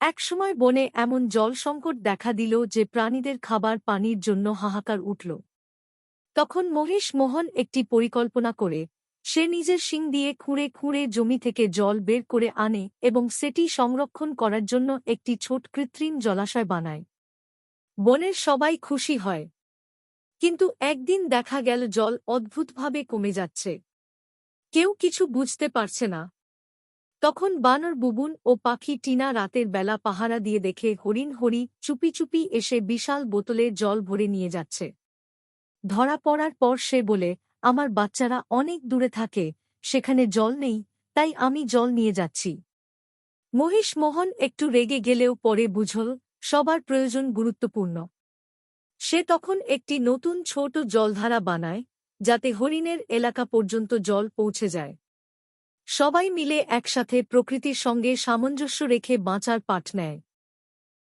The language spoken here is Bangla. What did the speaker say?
একসময় বনে এমন জল সংকট দেখা দিল যে প্রাণীদের খাবার পানির জন্য হাহাকার উঠল। তখন মহিষ মোহন একটি পরিকল্পনা করে, সে নিজের শিং দিয়ে খুঁড়ে খুঁড়ে জমি থেকে জল বের করে আনে এবং সেটি সংরক্ষণ করার জন্য একটি ছোট কৃত্রিম জলাশয় বানায়। বনের সবাই খুশি হয়। কিন্তু একদিন দেখা গেল জল অদ্ভুতভাবে কমে যাচ্ছে। কেউ কিছু বুঝতে পারছে না। তখন বানর বুবুন ও পাখি টিনা রাতের বেলা পাহারা দিয়ে দেখে হরিণ হরি চুপি চুপি এসে বিশাল বোতলে জল ভরে নিয়ে যাচ্ছে। ধরা পড়ার পর সে বলে, আমার বাচ্চারা অনেক দূরে থাকে, সেখানে জল নেই, তাই আমি জল নিয়ে যাচ্ছি। মহিষ মোহন একটু রেগে গেলেও পরে বুঝল, সবার প্রয়োজন গুরুত্বপূর্ণ। সে তখন একটি নতুন ছোট জলধারা বানায়, যাতে হরিণের এলাকা পর্যন্ত জল পৌঁছে যায়। সবাই মিলে একসাথে প্রকৃতির সঙ্গে সামঞ্জস্য রেখে বাঁচার পাঠ নেয়।